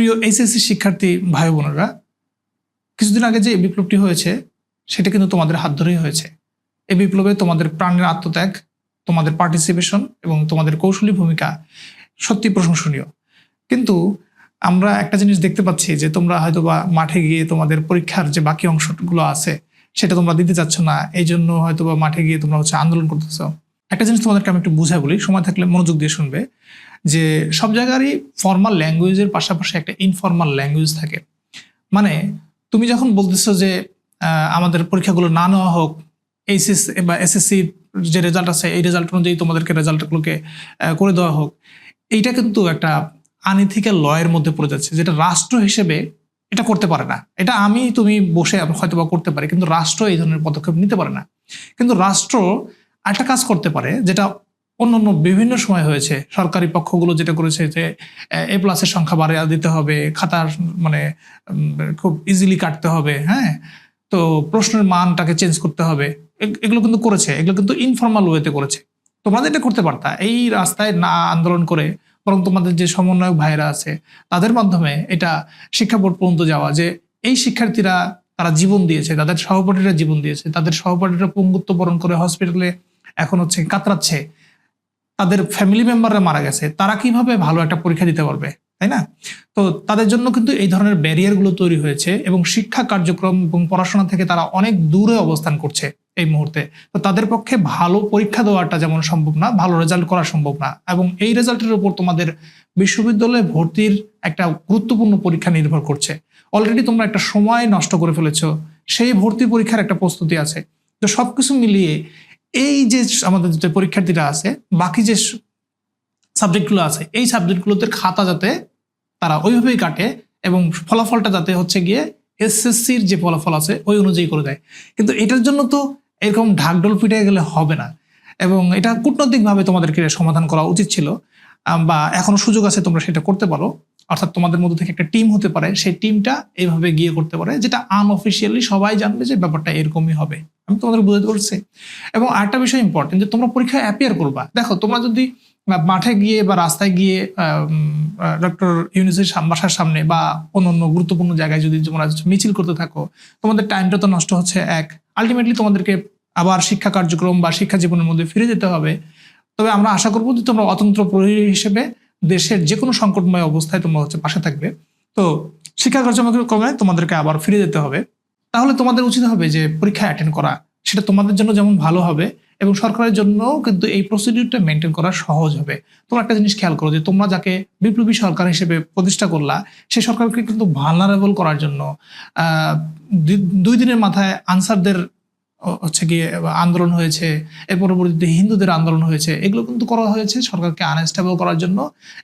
প্রিয় এইচএসসি শিক্ষার্থী ভাই বোনেরা, কিছুদিন আগে যে বিপ্লবটি হয়েছে, সেটা কিন্তু তোমাদের হাত ধরেই হয়েছে। এই বিপ্লবে তোমাদের প্রাণের আত্মত্যাগ, তোমাদের পার্টিসিপেশন এবং তোমাদের কৌশলী ভূমিকা সত্যি প্রশংসনীয়। কিন্তু আমরা একটা জিনিস দেখতে পাচ্ছি যে তোমরা হয়তো বা মাঠে গিয়ে তোমাদের পরীক্ষার যে বাকি অংশগুলো আছে, সেটা তোমরা দিতে চাচ্ছ না, এই জন্য হয়তো বা মাঠে গিয়ে তোমরা হচ্ছে আন্দোলন করতেছো। একটা জিনিস তোমাদেরকে আমি একটু বুঝাই বলি, সময় থাকলে মনোযোগ দিয়ে শুনবে। যে সব জায়গারই ফর্মাল ল্যাঙ্গুয়েজের পাশাপাশি একটা ইনফর্মাল ল্যাঙ্গুয়েজ থাকে। মানে তুমি যখন বলতেছো যে আমাদের পরীক্ষাগুলো না নেওয়া হোক এইচএস বা এসএসসি যে রেজাল্ট আছে, এই রেজাল্ট অনুযায়ী তোমাদেরকে রেজাল্টগুলোকে করে দেওয়া হোক, এইটা কিন্তু একটা আনইথিক্যাল লয়ের মধ্যে পড়ে যাচ্ছে, যেটা রাষ্ট্র হিসেবে এটা করতে পারে না। এটা আমি, তুমি বসে হয়তো বা করতে পারি, কিন্তু রাষ্ট্র এই ধরনের পদক্ষেপ নিতে পারে না। কিন্তু রাষ্ট্র একটা কাজ করতে পারে, যেটা অন্য অন্য বিভিন্ন সময় হয়েছে। সরকারি পক্ষগুলো যেটা করেছে যে, এ প্লাসের সংখ্যা বাড়িয়ে দিতে হবে, খাতার মানে খুব ইজিলি কাটতে হবে হ্যাঁ? তো প্রশ্নের মানটাকে চেঞ্জ করতে হবে। এগুলো কিন্তু করেছে। এগুলো কিন্তু ইনফর্মাল ওয়েতে করেছে। তোমরা এটা করতে পারতা, এই রাস্তায় না আন্দোলন করে, বরং তোমাদের যে সমন্বয়ক ভাইরা আছে, তাদের মাধ্যমে এটা শিক্ষা বোর্ড পর্যন্ত যাওয়া যে, এই শিক্ষার্থীরা তারা জীবন দিয়েছে, তাদের সহপাঠীরা জীবন দিয়েছে, তাদের সহপাঠীরা পঙ্গুত্ব বরণ করে হসপিটালে এখন হচ্ছে কাতরাচ্ছে। তাদের ফ্যামিলি মেম্বাররা মারা গেছে, তারা কীভাবে ভালো একটা পরীক্ষা দিতে পারবে, তাই না? তো তাদের জন্য কিন্তু এই ধরনের ব্যারিয়ারগুলো তৈরি হয়েছে এবং শিক্ষা কার্যক্রম এবং পড়াশোনা থেকে তারা অনেক দূরে অবস্থান করছে এই মুহূর্তে। তো তাদের পক্ষে ভালো পরীক্ষা দেওয়াটা যেমন সম্ভব না, ভালো রেজাল্ট করা সম্ভব না এবং এই রেজাল্টের উপর তোমাদের বিশ্ববিদ্যালয়ে ভর্তির একটা গুরুত্বপূর্ণ পরীক্ষা নির্ভর করছে। অলরেডি তোমরা একটা সময় নষ্ট করে ফেলেছো, সেই ভর্তি পরীক্ষার একটা প্রস্তুতি আছে। তো সবকিছু মিলিয়ে এই যে আমাদের যে পরীক্ষার্থীরা আছে, বাকি যে সাবজেক্টগুলো আছে, এই সাবজেক্টগুলোতে খাতা যাতে তারা ওইভাবেই কাটে এবং ফলাফলটা যাতে হচ্ছে গিয়ে এসএসসির যে ফলাফল আছে, ওই অনুযায়ী করে দেয়। কিন্তু এটার জন্য তো এরকম ঢাকঢোল পিটে গেলে হবে না। এবং এটা কূটনৈতিকভাবে তোমাদেরকে সমাধান করা উচিত ছিল বা এখনও সুযোগ আছে তোমরা সেটা করতে পারো। অর্থাৎ তোমাদের মধ্যে থেকে একটা টিম হতে পারে, সেই টিমটা এইভাবে গিয়ে করতে পারে, যেটা আনঅফিসিয়ালি সবাই জানবে যে ব্যাপারটা এরকমই হবে। আমি তোমাদের বুঝতে পারছি এবং আরেকটা বিষয় ইম্পর্টেন্ট যে তোমরা পরীক্ষায় অ্যাপিয়ার করবা। দেখো, তোমরা যদি মাঠে গিয়ে বা রাস্তায় গিয়ে ডক্টর ইউনিসের বাসার সামনে বা অন্য অন্য গুরুত্বপূর্ণ জায়গায় যদি তোমরা মিছিল করতে থাকো, তোমাদের টাইমটা তো নষ্ট হচ্ছে এক। আলটিমেটলি তোমাদেরকে আবার শিক্ষা কার্যক্রম বা শিক্ষা জীবনের মধ্যে ফিরে যেতে হবে। তবে আমরা আশা করব যে তোমরা অতন্ত্র প্রহরী হিসেবে দেশের যে কোনো সংকটময় অবস্থায় তোমরা হচ্ছে পাশে থাকবে। তো শিক্ষা কার্যক্রমে তোমাদেরকে আবার ফিরে যেতে হবে। তাহলে তোমাদের উচিত হবে যে পরীক্ষা অ্যাটেন্ড করা। সেটা তোমাদের জন্য যেমন ভালো হবে এবং সরকারের জন্যও কিন্তু এই প্রসিডিউরটা মেনটেন করা সহজ হবে। তোমরা একটা জিনিস খেয়াল করো যে তোমরা যাকে বিপ্লবী সরকার হিসেবে প্রতিষ্ঠা করলা সেই সরকারকে কিন্তু ভালনারেবল করার জন্য দুই- দিনের মাথায় আনসারদের হচ্ছে গিয়ে আন্দোলন হয়েছে, এর পরবর্তীতে হিন্দুদের আন্দোলন হয়েছে, এগুলো কিন্তু করা হয়েছে সরকারকে আনস্টেবল করার জন্য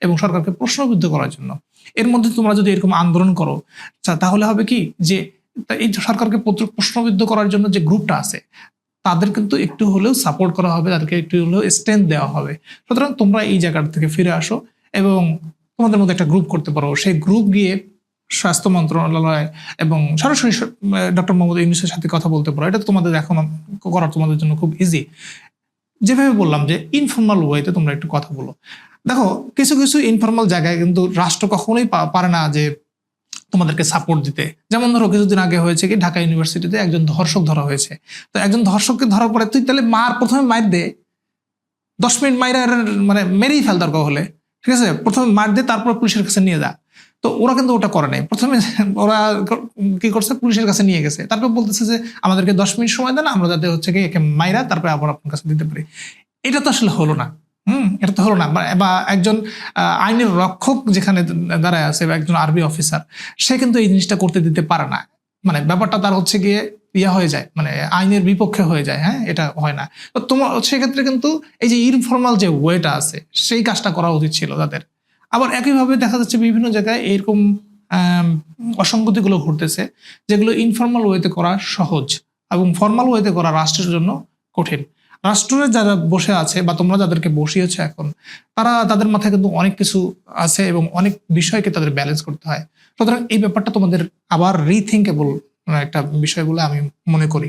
এবং সরকারকে প্রশ্নবিদ্ধ করার জন্য। এর মধ্যে তোমরা যদি এরকম আন্দোলন করো তাহলে হবে কি যে এই সরকারকে প্রশ্নবিদ্ধ করার জন্য যে গ্রুপটা আছে, তাদের কিন্তু একটু হলেও সাপোর্ট করা হবে, তাদেরকে একটু হলেও স্ট্রেন্থ দেওয়া হবে। সুতরাং তোমরা এই জায়গাটা থেকে ফিরে আসো এবং তোমাদের মধ্যে একটা গ্রুপ করতে পারো। সেই গ্রুপ গিয়ে স্বাস্থ্য মন্ত্রণালয় এবং সরাসরি ডক্টর মোহাম্মদ ইউনুসের সাথে কথা বলতে পারো। এটা তোমাদের এখন করা তোমাদের জন্য খুব ইজি যেভাবে বললাম যে ইনফর্মাল ওয়েতে তোমরা একটু কথা বলো। দেখো, কিছু কিছু ইনফর্মাল জায়গায় কিন্তু রাষ্ট্র কখনোই পারে না যে তোমাদেরকে সাপোর্ট দিতে। যেমন ধরো, কিছুদিন আগে হয়েছে কি, ঢাকা ইউনিভার্সিটিতে একজন ধর্ষক ধরা হয়েছে। তো একজন ধর্ষককে ধরার পরে তুই তাহলে মার প্রথমে মার দে। দশ মিনিট মাইরা মানে মেরেই ফেল দরকার হলে। ঠিক আছে? প্রথমে মার দে, তারপর পুলিশের কাছে নিয়ে যা। তো ওরা কিন্তু ওটা করে নাই। প্রথমে ওরা কি করছে? পুলিশের কাছে নিয়ে গেছে। তারপর বলতেছে যে, আমাদেরকে দশ মিনিট সময় দেন, আমরা যাতে হচ্ছে কি একে মাইরা তারপরে আবার আপনার কাছে দিতে পারি। এটা তো আসলে হলো না। হুম, এটা তো হলো না। বা- একজন আইনের রক্ষক যেখানে দাঁড়ায় আছে বা একজন আরবি অফিসার, সে কিন্তু এই জিনিসটা করতে দিতে পারে না। মানে ব্যাপারটা তার হচ্ছে গিয়ে ইয়া হয়ে যায়। মানে আইনের বিপক্ষে হয়ে যায়। হ্যাঁ এটা হয় না। তো তোমার সেক্ষেত্রে কিন্তু এই যে ইনফর্মাল যে ওয়েটা আছে, সেই কাজটা করা উচিত ছিল তাদের। আবার একইভাবে দেখা যাচ্ছে বিভিন্ন জায়গায় এরকম অসঙ্গতিগুলো ঘটতেছে, যেগুলো ইনফর্মাল ওয়েতে করা সহজ এবং ফর্মাল ওয়েতে করা রাষ্ট্রের জন্য কঠিন। রাষ্ট্রের যারা বসে আছে বা তোমরা যাদেরকে বসিয়েছো এখন, তারা, তাদের মাথায় কিন্তু অনেক কিছু আছে এবং অনেক বিষয়কে তাদের ব্যালেন্স করতে হয়। সুতরাং এই ব্যাপারটা তোমাদের আবার রিথিঙ্কেবল একটা বিষয় বলে আমি মনে করি।